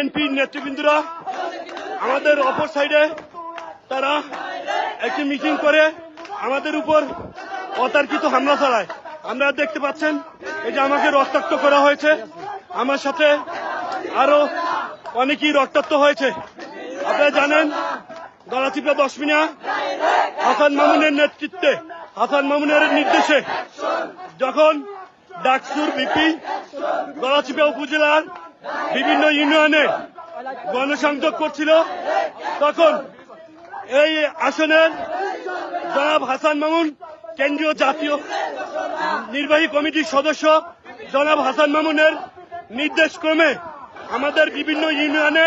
BNP নেতৃবৃন্দরা আমাদের অপর সাইডে তারা একটি মিটিং করে আমাদের উপর অতার্কিত হামলা চালায়। আমরা দেখতে পাচ্ছেন, এই যে আমাকে রক্তাক্ত করা হয়েছে। আমার সাথে আরও অনেকেই রক্তাক্ত হয়েছে। আপনারা জানেন গলাচিপা দশমিনা হাসান মামুনের নেতৃত্বে, হাসান মামুনের নির্দেশে যখন ডাকসুর বিপি গলাচিপা উপজেলার বিভিন্ন ইউনিয়নে গণসংযোগ করছিল। তখন এই আসনের জনাব হাসান মামুন, কেন্দ্রীয় জাতীয় নির্বাহী কমিটির সদস্য জনাব হাসান মামুনের নির্দেশ ক্রমে আমাদের বিভিন্ন ইউনিয়নে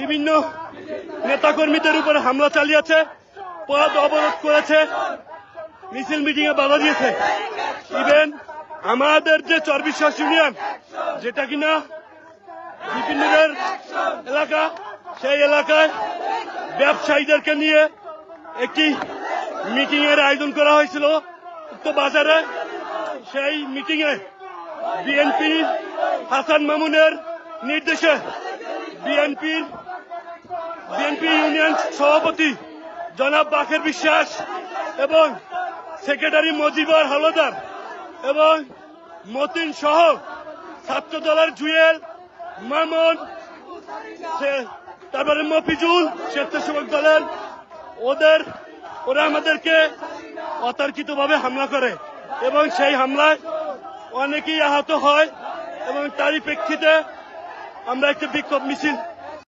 বিভিন্ন নেতাকর্মীদের উপর হামলা চালিয়েছে, পথ অবরোধ করেছে, মিছিল মিটিং এ বাধা দিয়েছে। ইভেন আমাদের যে চর্বিশ্বাস ইউনিয়ন, যেটা কিনা বিপিনের এলাকা, সেই এলাকায় ব্যবসায়ীদেরকে নিয়ে একটি মিটিং এর আয়োজন করা হয়েছিল। উক্ত বাজারে সেই মিটিং এ বিএনপি হাসান মামুনের নির্দেশে বিএনপির বিএনপি ইউনিয়ন সভাপতি জনাব বাকের বিশ্বাস এবং সেক্রেটারি মজিবর হলদার এবং মতিন সহ ছাত্র দলের জুয়েল মামুন, সে- তারপরে মফিজুল, স্বেচ্ছাসেবক দলের ওদের, ওরা আমাদেরকে অতর্কিত ভাবে হামলা করে। এবং সেই হামলায় অনেকেই আহত হয় এবং তারই প্রেক্ষিতে আমরা একটি বিক্ষোভ মিছিল